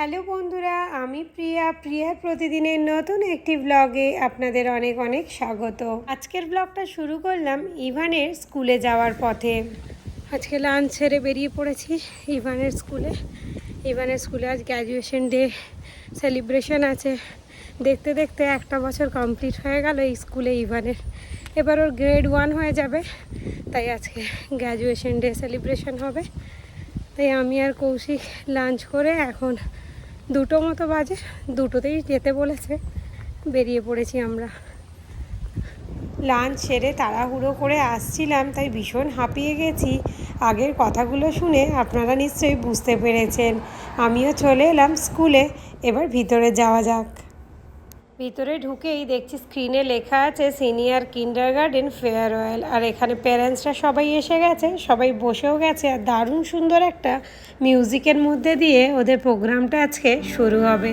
Hello বন্ধুরা, আমি প্রিয়া। প্রিয়ার প্রতিদিনের নতুন একটি ব্লগে আপনাদের অনেক অনেক স্বাগত। আজকের ব্লগটা শুরু করলাম ইভানের স্কুলে যাওয়ার পথে। আজকে লাঞ্চ ছেড়ে বেরিয়ে পড়েছি ইভানের স্কুলে। ইভানের স্কুলে আজ গ্র্যাজুয়েশন ডে সেলিব্রেশন আছে। দেখতে দেখতে একটা বছর কমপ্লিট হয়ে গেল এই স্কুলে ইভানের। এবার ওর গ্রেড ওয়ান হয়ে যাবে, তাই আজকে গ্র্যাজুয়েশন ডে সেলিব্রেশন হবে। তাই আমি আর কৌশিক লাঞ্চ করে এখন দুটো মতো বাজে, দুটোতেই যেতে বলেছে, বেরিয়ে পড়েছি আমরা। লাঞ্চ সেরে তাড়াহুড়ো করে আসছিলাম, তাই ভীষণ হাঁপিয়ে গেছি। আগের কথাগুলো শুনে আপনারা নিশ্চয়ই বুঝতে পেরেছেন। আমিও চলে এলাম স্কুলে, এবার ভিতরে যাওয়া যাক। ভিতরে ঢুকেই দেখছি স্ক্রিনে লেখা আছে সিনিয়র কিন্ডার গার্ডেন ফেয়ারওয়েল আর এখানে প্যারেন্টসরা সবাই এসে গেছে, সবাই বসেও গেছে। আর দারুণ সুন্দর একটা মিউজিকের মধ্যে দিয়ে ওদের প্রোগ্রামটা আজকে শুরু হবে।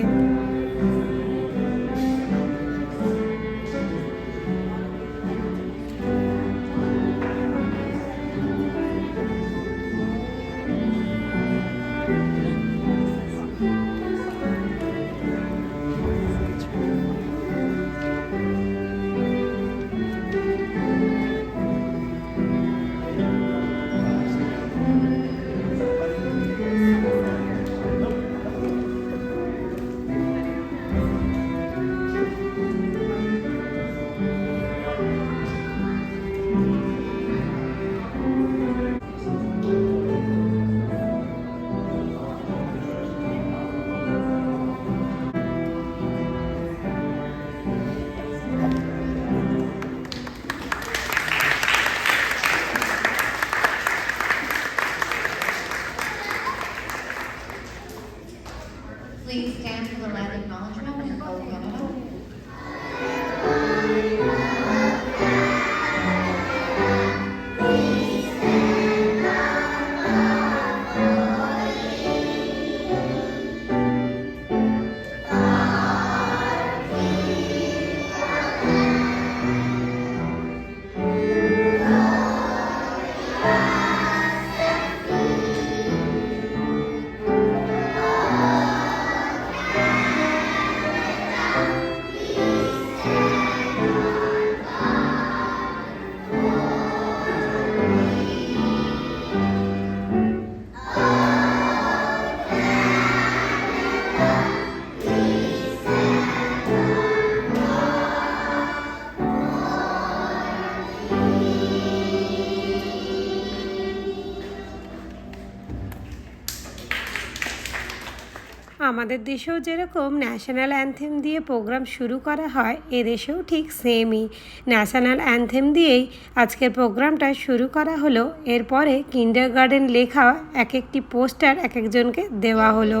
আমাদের দেশেও যেরকম ন্যাশনাল অ্যান্থেম দিয়ে প্রোগ্রাম শুরু করা হয়, এদেশেও ঠিক সেমই ন্যাশনাল অ্যান্থেম দিয়েই আজকের প্রোগ্রামটা শুরু করা হলো, এরপরে কিন্ডার গার্ডেন লেখা এক একটি পোস্টার এক একজনকে দেওয়া হলো।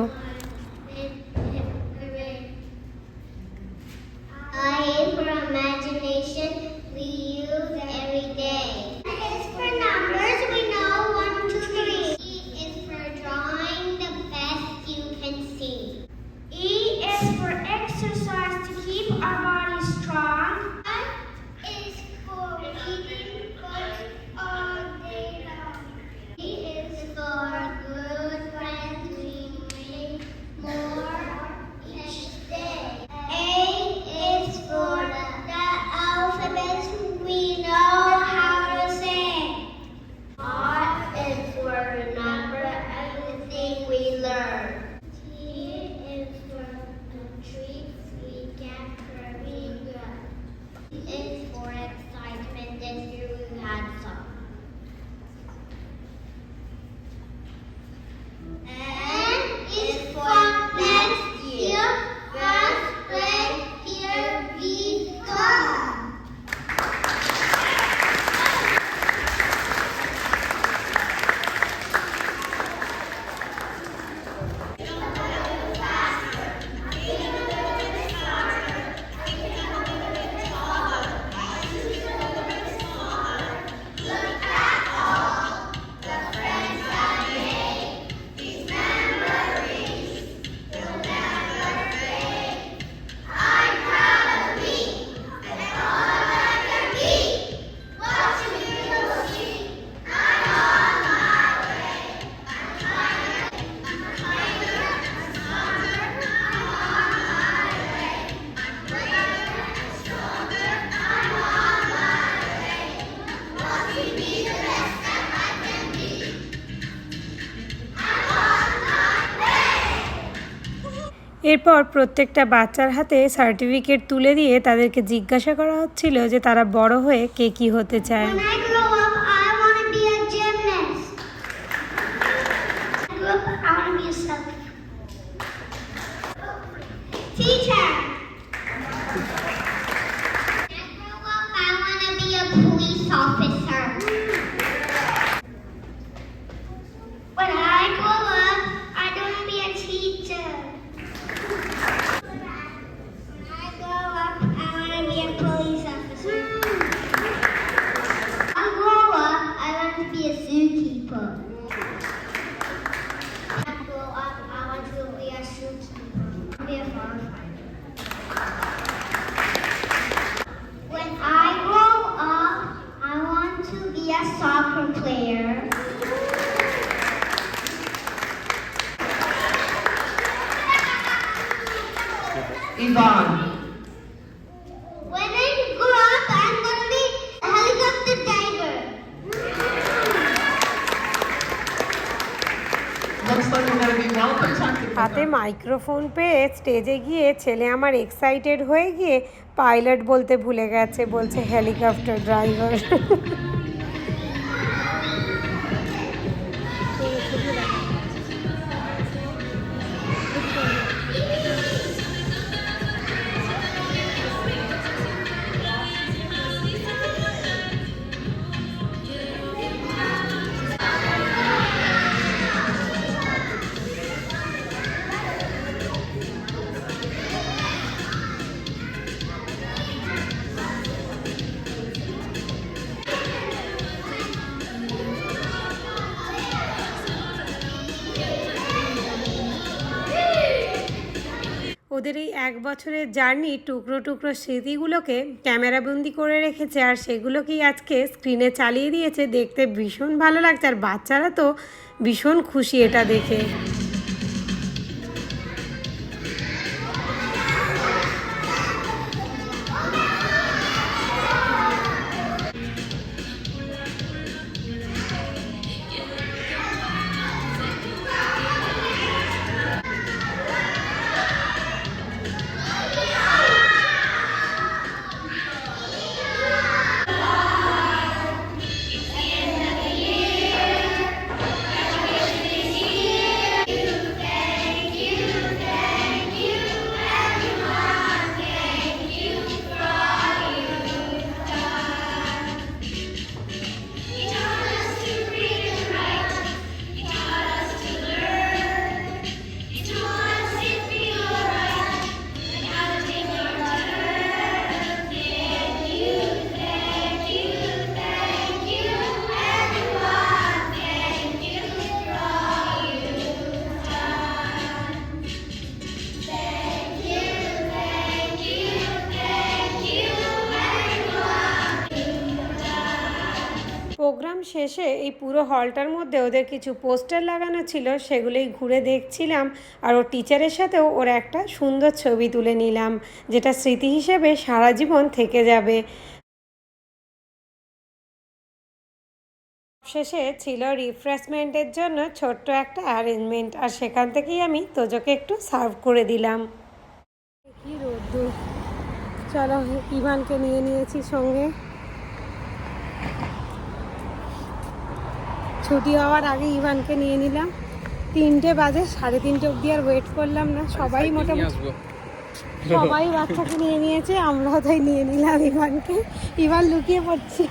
I A এরপর প্রত্যেকটা বাচ্চার হাতে সার্টিফিকেট তুলে দিয়ে তাদেরকে জিজ্ঞাসা করা হচ্ছিল যে তারা বড় হয়ে কে কী হতে চায়। হাতে মাইক্রোফোন পেয়ে স্টেজে গিয়ে ছেলে আমার এক্সাইটেড হয়ে গিয়ে পাইলট বলতে ভুলে গেছে, বলছে হেলিকপ্টার ড্রাইভার ওদের এই এক বছরের জার্নি টুকরো টুকরো স্মৃতিগুলোকে ক্যামেরাবন্দি করে রেখেছে, আর সেগুলোকেই আজকে স্ক্রিনে চালিয়ে দিয়েছে। দেখতে ভীষণ ভালো লাগছে, আর বাচ্চারা তো ভীষণ খুশি এটা দেখে। শেষে এই পুরো হলটার মধ্যে ওদের কিছু পোস্টার লাগানো ছিল, সেগুলোই ঘুরে দেখছিলাম আর ওর টিচারের সাথেও ওর একটা সুন্দর ছবি তুলে নিলাম, যেটা স্মৃতি হিসেবে সারা জীবন থেকে যাবে। শেষে ছিল রিফ্রেশমেন্টের জন্য ছোট্ট একটা অ্যারেঞ্জমেন্ট আর সেখান থেকেই আমি তোজোকে একটু সার্ভ করে দিলাম। কি রোদ্দুর। চলো ইভানকে নিয়ে নিয়েছি সঙ্গে। ছুটি হওয়ার আগে ইভানকে নিয়ে নিলাম। তিনটে বাজে সাড়ে তিনটে অবধি আর ওয়েট করলাম না। সবাই মোটামুটি সবাই বাচ্চাকে নিয়ে নিয়েছে আমরাও তাই নিয়ে নিলাম ইভানকে। ইভান লুকিয়ে পড়ছে।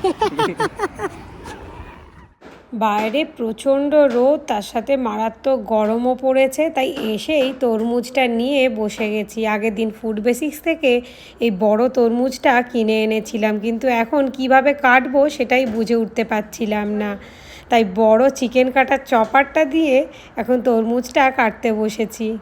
বাইরে প্রচণ্ড রোদ তার সাথে মারাত্মক গরমও পড়েছে তাই এসেই তরমুজটা নিয়ে বসে গেছি। আগের দিন ফুড বেসিক্স থেকে এই বড় তরমুজটা কিনে এনেছিলাম কিন্তু এখন কীভাবে কাটবো সেটাই বুঝে উঠতে পারছিলাম না। তাই বড় চিকেন কাটার চপারটা দিয়ে এখন তরমুজটা কাটতে বসেছি।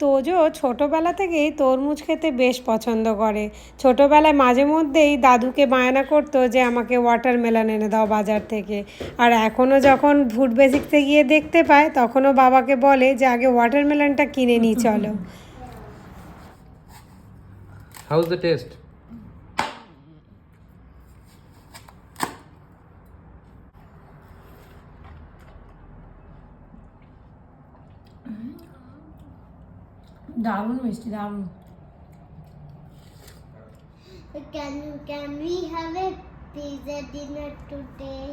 তোজো ছোটোবেলা থেকেই তরমুজ খেতে বেশ পছন্দ করে। ছোটোবেলায় মাঝে মধ্যেই দাদুকে বায়না করতো যে, আমাকে ওয়াটারমেলন এনে দাও বাজার থেকে। আর এখনও যখন ফুড বেসিক্সে গিয়ে দেখতে পায়, তখনও বাবাকে বলে যে, আগে ওয়াটারমেলনটা কিনে নিই চলো। How's the taste? দারুণ মিষ্টি দারুণ Can can we have a pizza dinner today?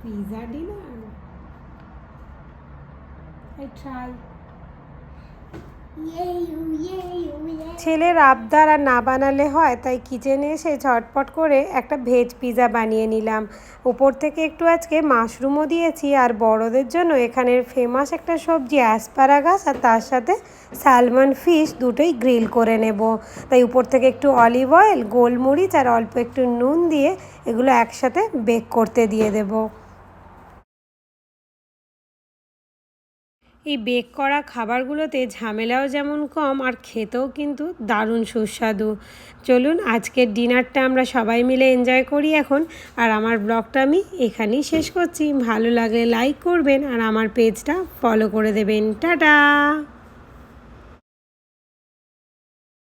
Pizza dinner I try Yay! Yay! Yay! ছেলের আবদার আর না বানালে হয়, তাই কিচেনে এসে ঝটপট করে একটা ভেজ পিৎজা বানিয়ে নিলাম। উপর থেকে একটু আজকে মাশরুমও দিয়েছি, আর বড়দের জন্য এখানের ফেমাস একটা সবজি অ্যাসপারাগাস আর তার সাথে স্যালমন ফিশ দুটোই গ্রিল করে নেব। তাই উপর থেকে একটু অলিভ অয়েল গোলমরিচ, আর অল্প একটু নুন দিয়ে এগুলো একসাথে বেক করতে দিয়ে দেবো। এই বেক করা খাবারগুলোতে ঝামেলাও যেমন কম আর খেতেও কিন্তু দারুণ সুস্বাদু। চলুন আজকের ডিনারটা আমরা সবাই মিলে এনজয় করি এখন। আর আমার ব্লগটা আমি এখানেই শেষ করছি। ভালো লাগলে লাইক করবেন আর আমার পেজটা ফলো করে দেবেন। টাটা!